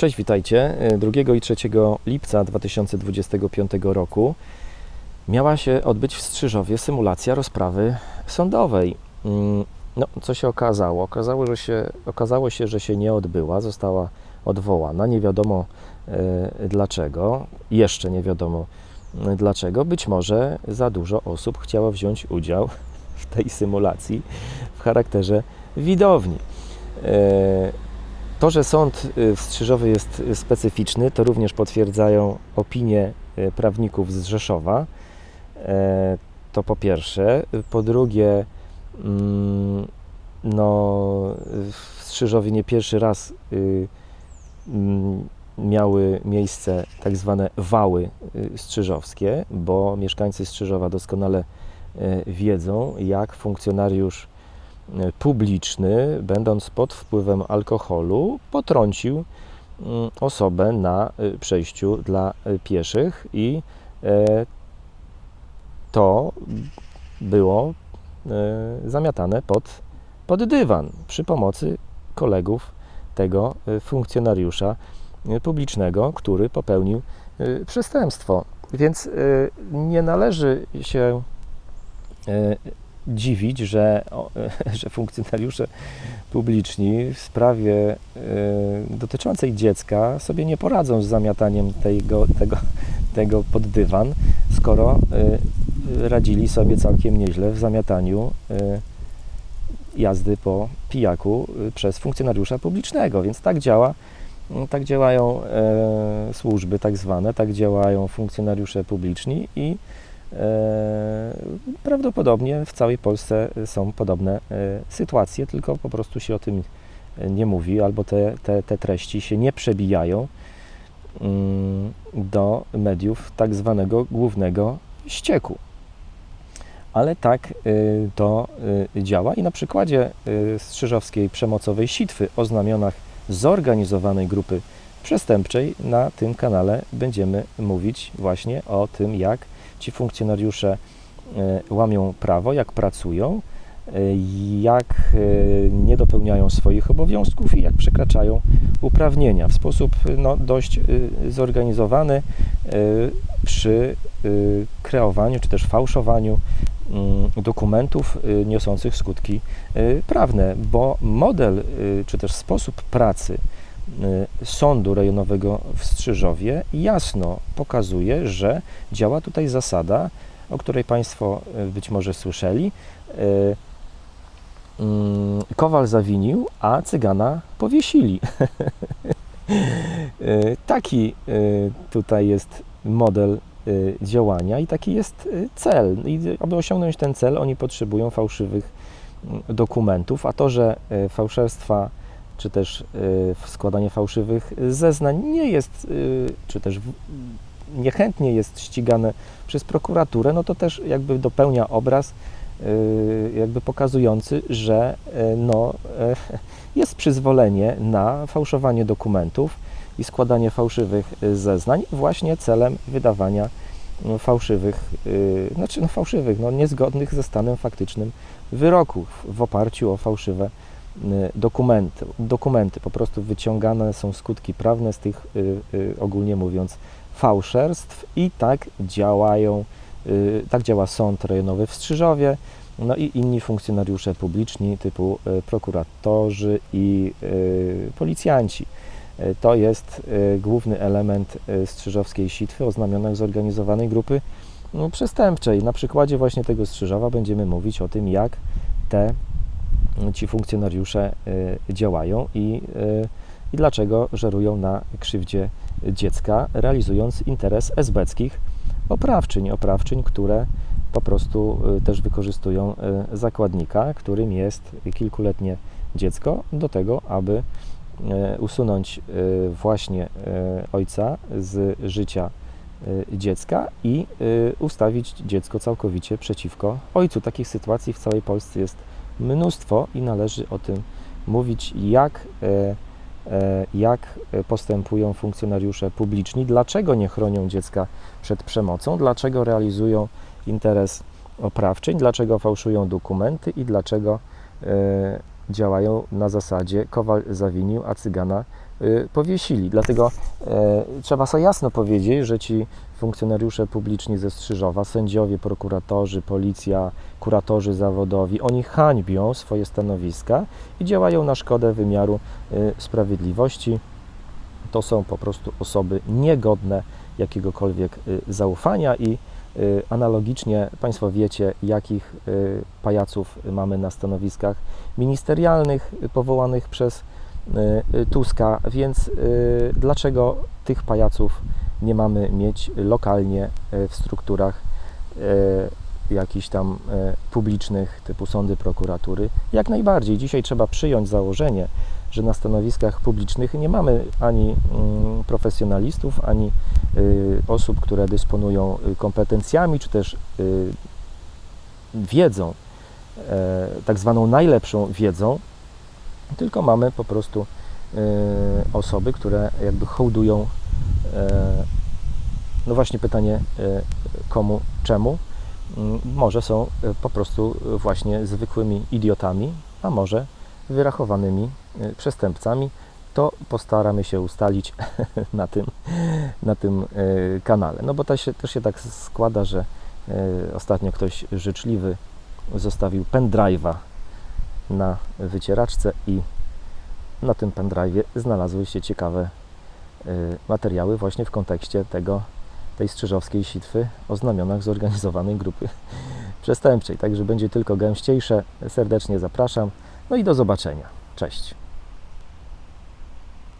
Cześć, witajcie. 2 i 3 lipca 2025 roku miała się odbyć w Strzyżowie symulacja rozprawy sądowej. Mm, No, co się okazało? Okazało, że się, okazało się, że się nie odbyła, została odwołana. Nie wiadomo e, dlaczego, jeszcze nie wiadomo e, dlaczego. Być może za dużo osób chciało wziąć udział w tej symulacji w charakterze widowni. To, że sąd y, w Strzyżowie jest y, specyficzny, to również potwierdzają opinie y, prawników z Rzeszowa. E, To po pierwsze. Po drugie, mm, no, w Strzyżowie nie pierwszy raz mm, miały miejsce tak zwane wały strzyżowskie, bo mieszkańcy Strzyżowa doskonale wiedzą, jak funkcjonariusz publiczny, będąc pod wpływem alkoholu, potrącił mm, osobę na y, przejściu dla y, pieszych i e, to było e, zamiatane pod, pod dywan przy pomocy kolegów tego e, funkcjonariusza publicznego, który popełnił przestępstwo. Więc nie należy się e, dziwić, że, że funkcjonariusze publiczni w sprawie e, dotyczącej dziecka sobie nie poradzą z zamiataniem tego, tego, tego pod dywan, skoro e, radzili sobie całkiem nieźle w zamiataniu e, jazdy po pijaku przez funkcjonariusza publicznego. Więc tak działa, m, tak działają e, służby tak zwane, tak działają funkcjonariusze publiczni i prawdopodobnie w całej Polsce są podobne e, sytuacje, tylko po prostu się o tym nie mówi, albo te, te, te treści się nie przebijają mm, do mediów tak zwanego głównego ścieku. Ale tak y, to działa i na przykładzie strzyżowskiej przemocowej sitwy o znamionach zorganizowanej grupy przestępczej na tym kanale będziemy mówić właśnie o tym, jak ci funkcjonariusze y, łamią prawo, jak pracują, y, jak y, nie dopełniają swoich obowiązków i jak przekraczają uprawnienia. W sposób no, dość zorganizowany przy kreowaniu czy też fałszowaniu mm, dokumentów niosących skutki prawne, bo model czy też sposób pracy Sądu Rejonowego w Strzyżowie jasno pokazuje, że działa tutaj zasada, o której Państwo y, być może słyszeli. y, mm, Kowal zawinił, a cygana powiesili. Y, Taki y, tutaj jest model y, działania i taki jest y, cel. I aby osiągnąć ten cel, oni potrzebują fałszywych mm, dokumentów, a to, że y, fałszerstwa czy też y, składanie fałszywych zeznań nie jest, y, czy też niechętnie jest ścigane przez prokuraturę, no to też jakby dopełnia obraz y, jakby pokazujący, że y, no, y, jest przyzwolenie na fałszowanie dokumentów i składanie fałszywych y, zeznań właśnie celem wydawania no, fałszywych, y, znaczy no fałszywych, no niezgodnych ze stanem faktycznym wyroków w oparciu o fałszywe y, dokumenty. Dokumenty po prostu wyciągane są skutki prawne z tych, y, y, ogólnie mówiąc, fałszerstw i tak działają, y, tak działa Sąd Rejonowy w Strzyżowie, no i inni funkcjonariusze publiczni typu y, prokuratorzy i y, policjanci. Y, To jest y, główny element y, strzyżowskiej sitwy o znamionach zorganizowanej grupy no, przestępczej. Na przykładzie właśnie tego Strzyżowa będziemy mówić o tym, jak te ci funkcjonariusze y, działają i, y, i dlaczego żerują na krzywdzie dziecka, realizując interes esbeckich oprawczyń, oprawczyń, które po prostu y, też wykorzystują zakładnika, którym jest kilkuletnie dziecko, do tego, aby usunąć właśnie ojca z życia dziecka i ustawić dziecko całkowicie przeciwko ojcu. Takich sytuacji w całej Polsce jest mnóstwo i należy o tym mówić, jak, e, e, jak postępują funkcjonariusze publiczni, dlaczego nie chronią dziecka przed przemocą, dlaczego realizują interes oprawczyń, dlaczego fałszują dokumenty i dlaczego e, działają na zasadzie kowal zawinił, a cygana powiesili. Dlatego e, trzeba sobie jasno powiedzieć, że ci funkcjonariusze publiczni ze Strzyżowa, sędziowie, prokuratorzy, policja, kuratorzy zawodowi, oni hańbią swoje stanowiska i działają na szkodę wymiaru y, sprawiedliwości. To są po prostu osoby niegodne jakiegokolwiek y, zaufania i y, analogicznie Państwo wiecie, jakich y, pajaców mamy na stanowiskach ministerialnych y, powołanych przez y, y, Tuska, więc y, dlaczego tych pajaców nie mamy mieć lokalnie y, w strukturach y, jakichś tam y, publicznych, typu sądy, prokuratury? Jak najbardziej. Dzisiaj trzeba przyjąć założenie, że na stanowiskach publicznych nie mamy ani mm, profesjonalistów, ani y, osób, które dysponują y, kompetencjami, czy też y, wiedzą, e, tak zwaną najlepszą wiedzą, tylko mamy po prostu y, osoby, które jakby hołdują, e, no właśnie pytanie e, komu, czemu, Mm, może są e, po prostu e, właśnie zwykłymi idiotami, a może wyrachowanymi e, przestępcami. To postaramy się ustalić na tym, na tym e, kanale. No bo się, też się tak składa, że e, ostatnio ktoś życzliwy zostawił pendrive'a na wycieraczce i na tym pendrive'ie znalazły się ciekawe e, materiały właśnie w kontekście tego, tej strzyżowskiej sitwy o znamionach zorganizowanej grupy przestępczej. Także będzie tylko gęściejsze. Serdecznie zapraszam. No i do zobaczenia. Cześć.